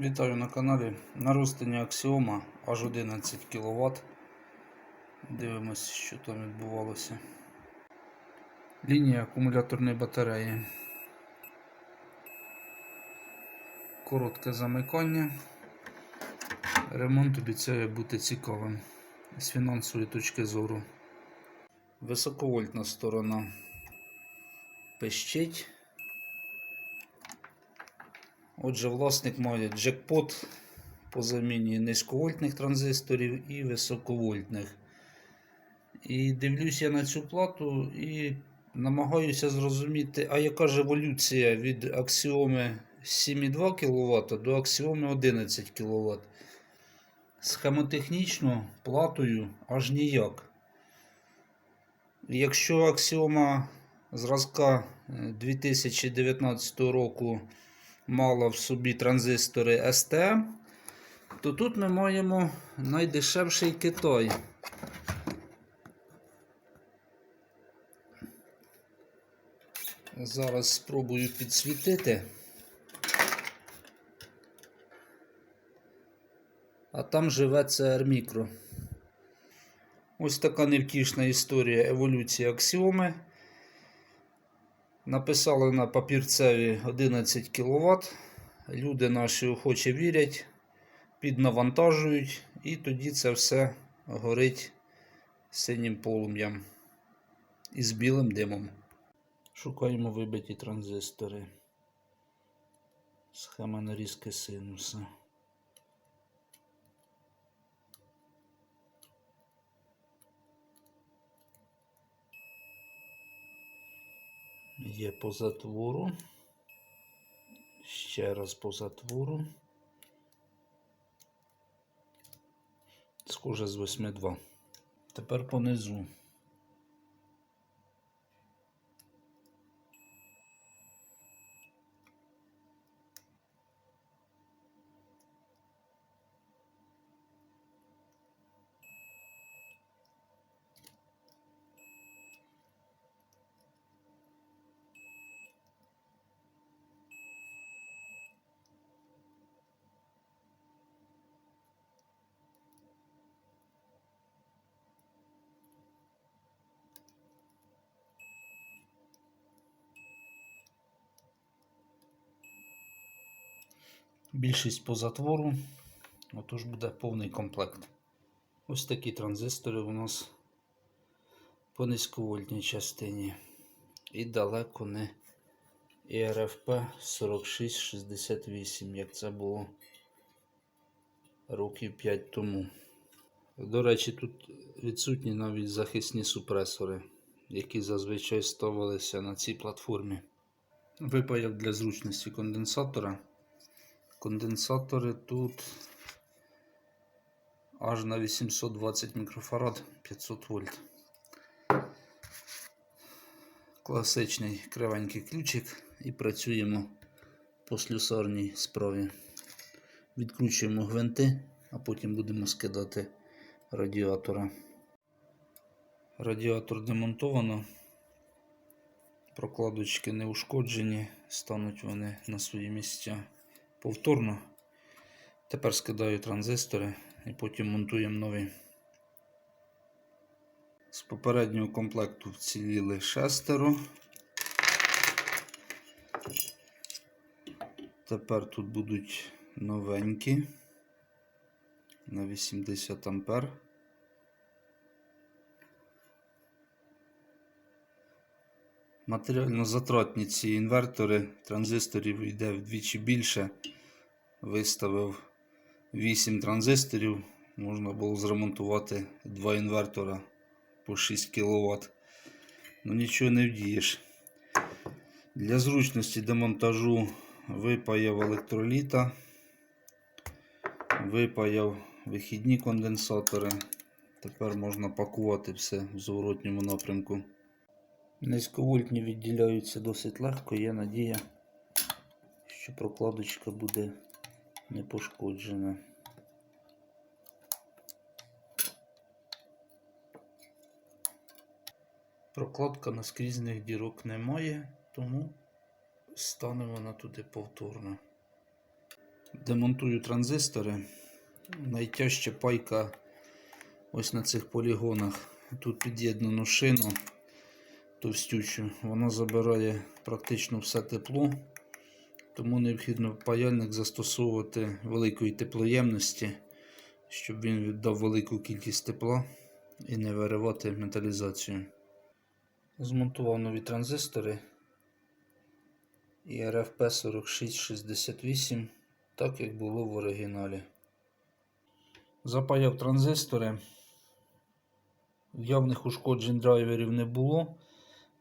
Вітаю на каналі. Наростення Аксіома аж 11 кВт. Дивимось, що там відбувалося. Лінія акумуляторної батареї. Коротке замикання. Ремонт обіцяє бути цікавим з фінансової точки зору. Високовольтна сторона пищить. Отже, власник має джекпот по заміні низьковольтних транзисторів і високовольтних. І дивлюсь я на цю плату і намагаюся зрозуміти, а яка ж еволюція від аксіоми 7,2 кВт до аксіоми 11 кВт. Схемотехнічно платою аж ніяк. Якщо аксіома зразка е, 2019 року мала в собі транзистори STM, то тут ми маємо найдешевший Китай. Зараз спробую підсвітити. А там живе CR Micro. Ось така невтішна історія еволюції аксіоми. Написали на папірцеві 11 кВт. Люди наші охоче вірять, піднавантажують, і тоді це все горить синім полум'ям і з білим димом. Шукаємо вибиті транзистори. Схема нарізки синуса. Є по затвору. Ще раз по затвору. Схоже з 8.2. Тепер понизу. Більшість по затвору. Отож буде повний комплект. Ось такі транзистори у нас по низьковольтній частині. І далеко не ERFP 4668, як це було років 5 тому. До речі, тут відсутні навіть захисні супресори, які зазвичай ставилися на цій платформі. Випаяв для зручності конденсатора. Конденсатори тут аж на 820 мікрофарад 500 вольт. Класичний кривенький ключик і працюємо по слюсарній справі. Відкручуємо гвинти, а потім будемо скидати радіатора. Радіатор демонтовано. Прокладочки не ушкоджені, стануть вони на свої місця повторно. Тепер скидаю транзистори і потім монтуємо нові. З попереднього комплекту вціліли шестеро. Тепер тут будуть новенькі на 80 ампер. Матеріально затратні ці інвертори, транзисторів йде вдвічі більше. Виставив 8 транзисторів, можна було зремонтувати два інвертора по 6 кВт. Ну нічого не вдієш. Для зручності демонтажу випаяв електроліта, випаяв вихідні конденсатори. Тепер можна пакувати все в зворотньому напрямку. Низьковольтні відділяються досить легко, є надія, що прокладочка буде не пошкоджена. Прокладка наскрізних дірок немає, тому станемо вона туди повторно. Демонтую транзистори. Найтяжча пайка ось на цих полігонах. Тут під'єднано шину товстючу. Вона забирає практично все тепло, тому необхідно паяльник застосовувати великої теплоємності, щоб він віддав велику кількість тепла і не виривати металізацію. Змонтував нові транзистори і RFP 4668, так як було в оригіналі. Запаяв транзистори. Явних ушкоджень драйверів не було.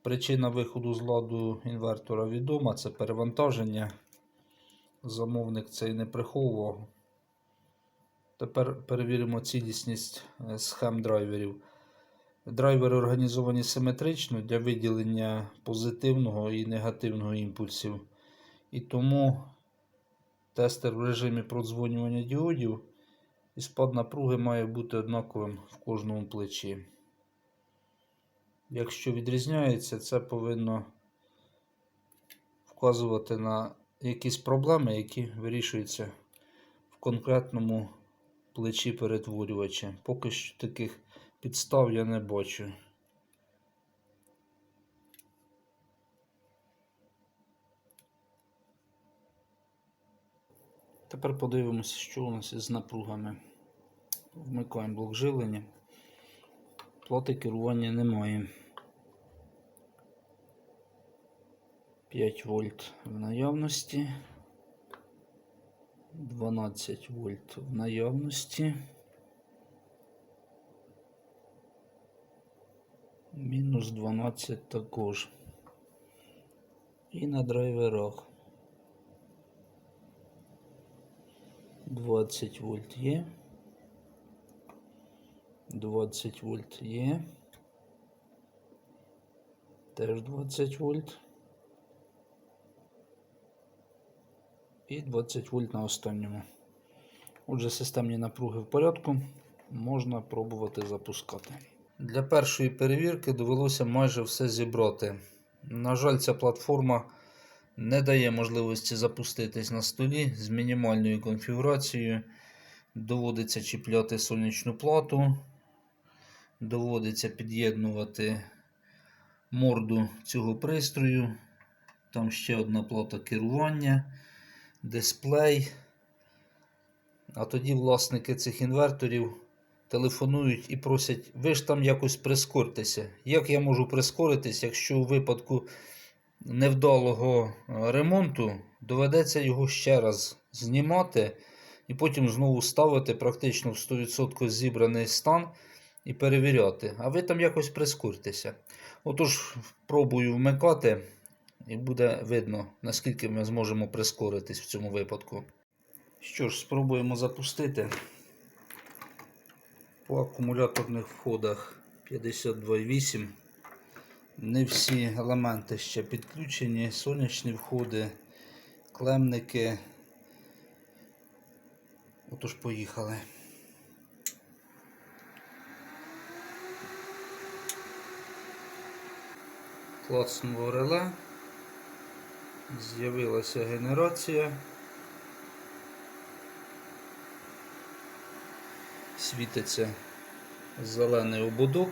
Причина виходу з ладу інвертора відома це перевантаження. Замовник цей не приховував. Тепер перевіримо цілісність е, схем драйверів. Драйвери організовані симетрично для виділення позитивного і негативного імпульсів. І тому тестер в режимі продзвонювання діодів і спад напруги має бути однаковим в кожному плечі. Якщо відрізняється, це повинно вказувати на якісь проблеми, які вирішуються в конкретному плечі перетворювача. Поки що таких підстав я не бачу. Тепер подивимося, що у нас із напругами. Вмикаємо блок живлення. Плати керування немає. 5 вольт в наявності. 12 вольт в наявності. Мінус 12 також. І на драйверах 20 вольт є. 20 вольт є. Теж 20 вольт. І 20 вольт на останньому. Отже, системні напруги в порядку. Можна пробувати запускати. Для першої перевірки довелося майже все зібрати. На жаль, ця платформа не дає можливості запуститись на столі з мінімальною конфігурацією. Доводиться чіпляти сонячну плату, доводиться під'єднувати морду цього пристрою. Там ще одна плата керування, дисплей. А тоді власники цих інверторів телефонують і просять, ви ж там якось прискортеся. Як я можу прискоритись, якщо у випадку невдалого е, ремонту доведеться його ще раз знімати і потім знову ставити практично в 100% зібраний стан і перевіряти. А ви там якось прискортеся. Отож, пробую вмикати, і буде видно, наскільки ми зможемо прискоритись в цьому випадку. Що ж, спробуємо запустити. По акумуляторних входах 52,8. Не всі елементи ще підключені, сонячні входи, клемники. Отож, поїхали. Клацнуло реле. З'явилася генерація. Світиться зелений ободок.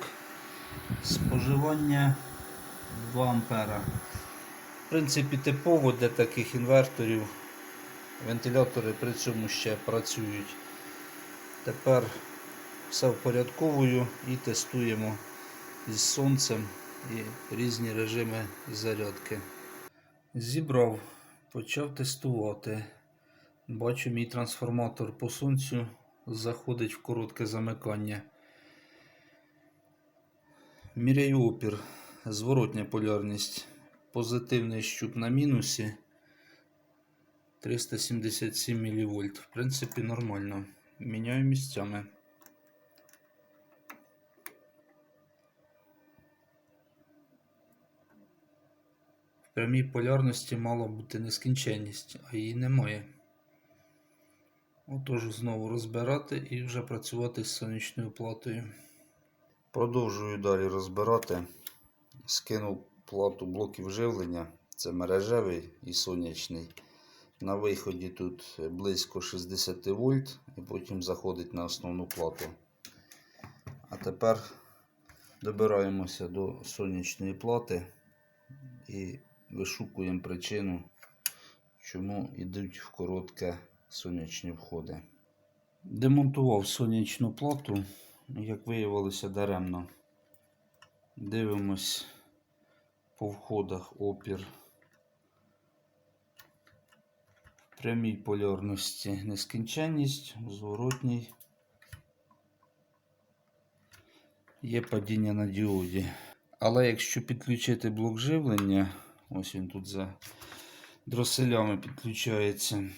Споживання 2 ампера. В принципі, типово для таких інверторів вентилятори при цьому ще працюють. Тепер все впорядковую і тестуємо із сонцем і різні режими зарядки. Зібрав, почав тестувати. Бачу, мій трансформатор по сонцю заходить в коротке замикання. Міряю опір, зворотня полярність. Позитивний щуп на мінусі 377 мВ. В принципі, нормально. Міняю місцями. Прямій полярності мала бути нескінченність, а її немає. Отож, знову розбирати і вже працювати з сонячною платою. Продовжую далі розбирати. Скинув плату блоків живлення. Це мережевий і сонячний. На виході тут близько 60 вольт і потім заходить на основну плату. А тепер добираємося до сонячної плати і вишукуємо причину, чому йдуть в коротке сонячні входи. Демонтував сонячну плату, як виявилося даремно. Дивимось по входах опір. Прямій полярності нескінченність, зворотній є падіння на діоді. Але якщо підключити блок живлення, ось він тут за дроселями підключається,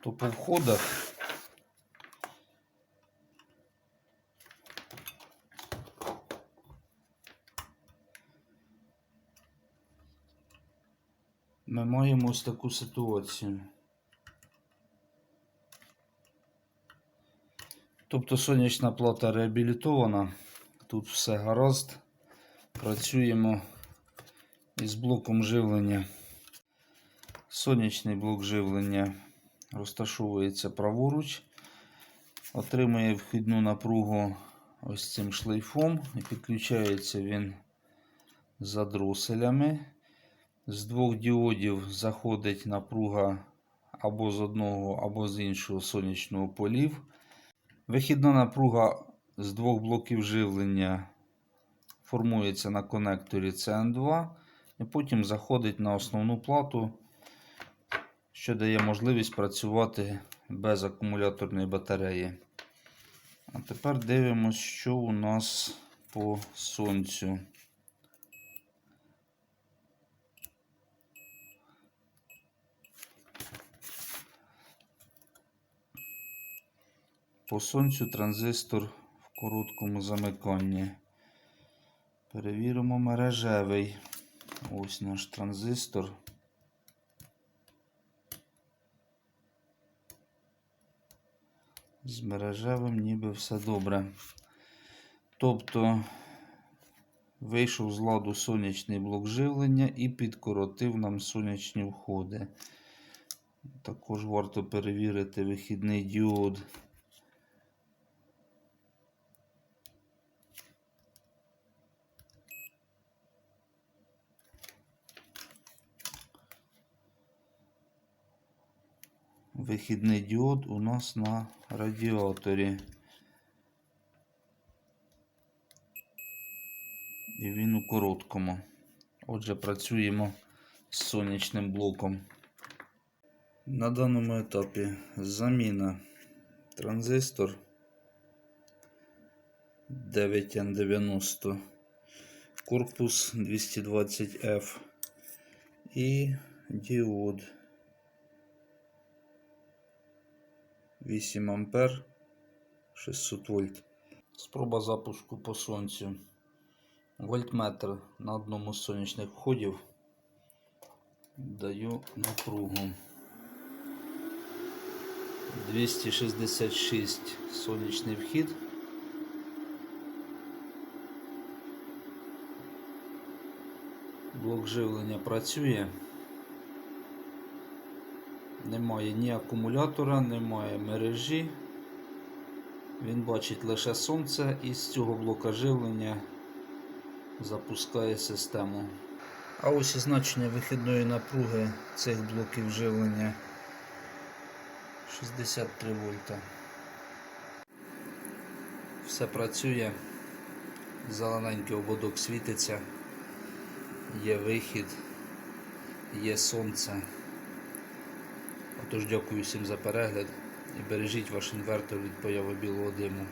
то по входах ми маємо ось таку ситуацію. Тобто сонячна плата реабілітована, тут все гаразд. Працюємо із блоком живлення. Сонячний блок живлення розташовується праворуч, отримує вхідну напругу ось цим шлейфом і підключається він за дроселями. З двох діодів заходить напруга або з одного, або з іншого сонячного полів. Вихідна напруга з двох блоків живлення формується на конекторі CN2 і потім заходить на основну плату, що дає можливість працювати без акумуляторної батареї. А тепер дивимося, що у нас по сонцю. По сонцю транзистор в короткому замиканні. Перевіримо мережевий. Ось наш транзистор. З мережевим ніби все добре. Тобто вийшов з ладу сонячний блок живлення і підкоротив нам сонячні входи. Також варто перевірити вихідний діод. Вихідний діод у нас на радіаторі. І він у короткому. Отже, працюємо з сонячним блоком. На даному етапі заміна транзистор 9N90, корпус 220F і діод 8 ампер 600 вольт. Спроба запуску по сонцю. Вольтметр на одному з сонячних входів. Даю напругу. 266 сонячний вхід. Блок живлення працює. Немає ні акумулятора, немає мережі. Він бачить лише сонце і з цього блока живлення запускає систему. А ось і значення вихідної напруги цих блоків живлення 63 вольта. Все працює, зелененький ободок світиться, є вихід, є сонце. Отож, дякую всім за перегляд і бережіть ваш інвертор від появи білого диму.